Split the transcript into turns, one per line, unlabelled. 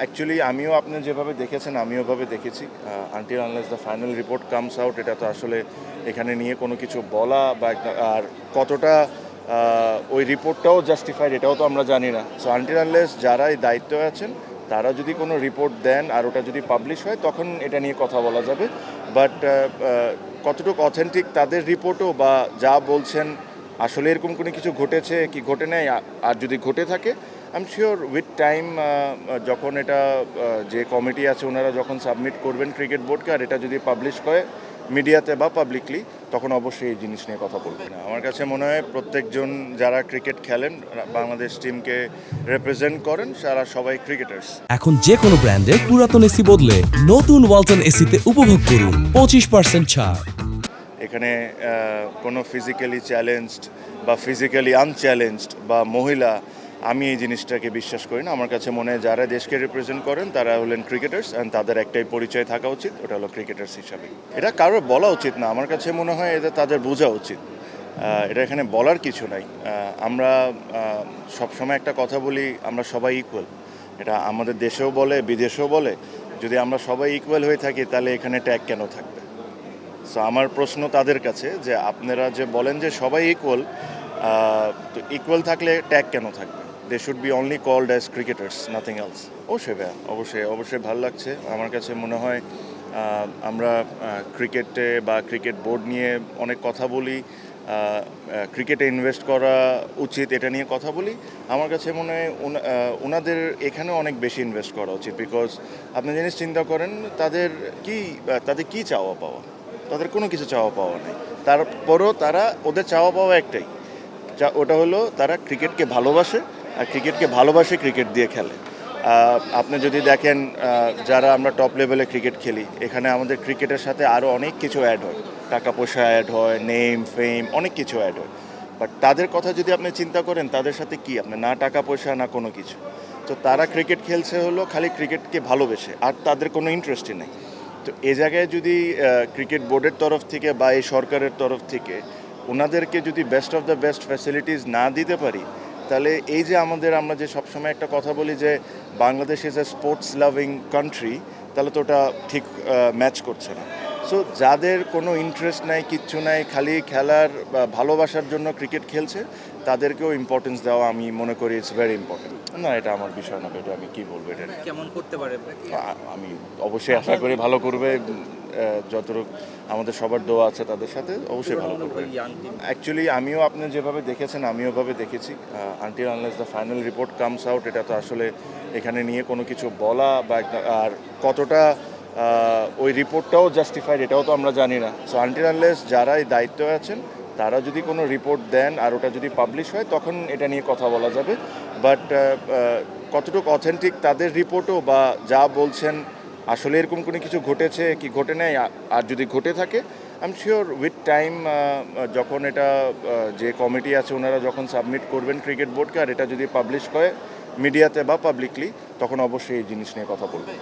Actually আমিও আপনি যেভাবে দেখেছেন, আমিও ওভাবে দেখেছি। Until unless the final report comes out এটা তো আসলে এখানে নিয়ে কোনো কিছু বলা বা আর কতটা ওই রিপোর্টটাও জাস্টিফাইড এটাও তো আমরা জানি না। সো আনটিল আনলেস যারা এই দায়িত্বে আছেন, তারা যদি কোনো রিপোর্ট দেন আর ওটা যদি পাবলিশ হয়, তখন এটা নিয়ে কথা বলা যাবে। বাট কতটুকু অথেন্টিক তাদের রিপোর্টও বা যা বলছেন আসলে এরকম কোনো কিছু ঘটেছে কি ঘটে নাই? আর যদি ঘটে থাকে I am sure with time যখন এটা যে কমিটি আছে ওনারা যখন সাবমিট করবেন ক্রিকেট বোর্ডকে আর এটা যদি পাবলিশ করে মিডিয়াতে বা পাবলিকলি তখন অবশ্যই এই জিনিস নিয়ে কথা বলবেন। আমার কাছে মনে হয় প্রত্যেকজন যারা ক্রিকেট খেলেন, বাংলাদেশ টিমকে রিপ্রেজেন্ট করেন তারা সবাই ক্রিকেটার্স
এখন যে কোনো ব্র্যান্ডের পুরাতন এসি বদলে নতুন ওয়ালটন এসিতে উপভোগ করুন, পঁচিশ পার্সেন্ট ছাড়।
এখানে কোনো ফিজিক্যালি চ্যালেঞ্জড বা ফিজিক্যালি আনচ্যালেঞ্জড বা মহিলা, আমি এই জিনিসটাকে বিশ্বাস করি না। আমার কাছে মনে হয় যারা দেশকে রিপ্রেজেন্ট করেন, তারা হলেন ক্রিকেটার্স অ্যান্ড তাদের একটাই পরিচয় থাকা উচিত, ওটা হলো ক্রিকেটার্স হিসাবে। এটা কারোর বলা উচিত না, আমার কাছে মনে হয় এটা তাদের বোঝা উচিত। এটা এখানে বলার কিছু নাই। আমরা সবসময় একটা কথা বলি, আমরা সবাই ইকুয়াল এটা আমাদের দেশেও বলে, বিদেশেও বলে। যদি আমরা সবাই ইকুয়াল হয়ে থাকি, তাহলে এখানে ট্যাগ কেন থাকবে? সো আমার প্রশ্ন তাদের কাছে যে আপনারা যে বলেন যে সবাই ইকুয়াল তো ইকুয়াল থাকলে ট্যাগ কেন থাকবে? They should be only called as cricketers nothing else অবশ্যই ভাইয়া, অবশ্যই অবশ্যই ভালো লাগছে। আমার কাছে মনে হয় আমরা ক্রিকেটে বা ক্রিকেট বোর্ড নিয়ে অনেক কথা বলি ক্রিকেটে ইনভেস্ট করা উচিত, এটা নিয়ে কথা বলি। আমার কাছে মনে হয় ওনাদের এখানেও অনেক বেশি ইনভেস্ট করা উচিত বিকজ আপনি জিনিস চিন্তা করেন, তাদের কি তাদের কি চাওয়া পাওয়া? তাদের কোনো কিছু চাওয়া পাওয়া নেই। তারপরও তারা, ওদের চাওয়া পাওয়া একটাই। যা- ওটা হলো তারা ক্রিকেটকে ভালোবাসে আর ক্রিকেটকে ভালোবাসে ক্রিকেট দিয়ে খেলে। আপনি যদি দেখেন যারা আমরা টপ লেভেলে ক্রিকেট খেলি, এখানে আমাদের ক্রিকেটের সাথে আরও অনেক কিছু অ্যাড হয়। টাকা পয়সা অ্যাড হয় নেম ফেম অনেক কিছু অ্যাড হয়। বাট তাদের কথা যদি আপনি চিন্তা করেন, তাদের সাথে কি? আপনি না টাকা পয়সা, না কোনো কিছু। তো তারা ক্রিকেট খেলছে হলো খালি ক্রিকেটকে ভালোবেসে, আর তাদের কোনো ইন্টারেস্টই নেই। তো এ জায়গায় যদি ক্রিকেট বোর্ডের তরফ থেকে বা এই সরকারের তরফ থেকে ওনাদেরকে যদি best of the best facilities না দিতে পারি, তাহলে এই যে আমাদের, আমরা যে সবসময় একটা কথা বলি যে Bangladesh is a sports loving country তাহলে তো ওটা ঠিক ম্যাচ করছে না। সো যাদের কোনো ইন্টারেস্ট নাই কিচ্ছু নাই খালি খেলার বা ভালোবাসার জন্য ক্রিকেট খেলছে তাদেরকেও ইম্পর্টেন্স দেওয়া আমি মনে করি ইটস ভেরি ইম্পর্টেন্ট না এটা আমার বিষয় না এটা আমি কি বলব এটা
কেমন করতে পারে?
আমি অবশ্যই আশা করি ভালো করবে যতটুকু আমাদের সবার দোয়া আছে তাদের সাথে অবশ্যই ভালো করবে। অ্যাকচুয়ালি আমিও আপনি যেভাবে দেখেছেন আমিও ওভাবে দেখেছি। Until unless the final report comes out এটা তো আসলে এখানে নিয়ে কোনো কিছু বলা বা আর কতটা ওই রিপোর্টটাও জাস্টিফাইড এটাও তো আমরা জানি না। সো আনটিল আনলেস যারা এই দায়িত্বে আছেন, তারা যদি কোনো রিপোর্ট দেন আর ওটা যদি পাবলিশ হয়, তখন এটা নিয়ে কথা বলা যাবে। বাট কতটুকু অথেন্টিক তাদের রিপোর্টও বা যা বলছেন, আসলে এরকম কোনো কিছু ঘটেছে কি ঘটে আ- আর যদি ঘটে থাকে আই শিওর উইথ টাইম যখন এটা যে কমিটি আছে, ওনারা যখন সাবমিট করবেন ক্রিকেট বোর্ডকে আর এটা যদি পাবলিশ করে মিডিয়াতে বা পাবলিকলি তখন অবশ্যই এই জিনিস নিয়ে কথা বলবেন।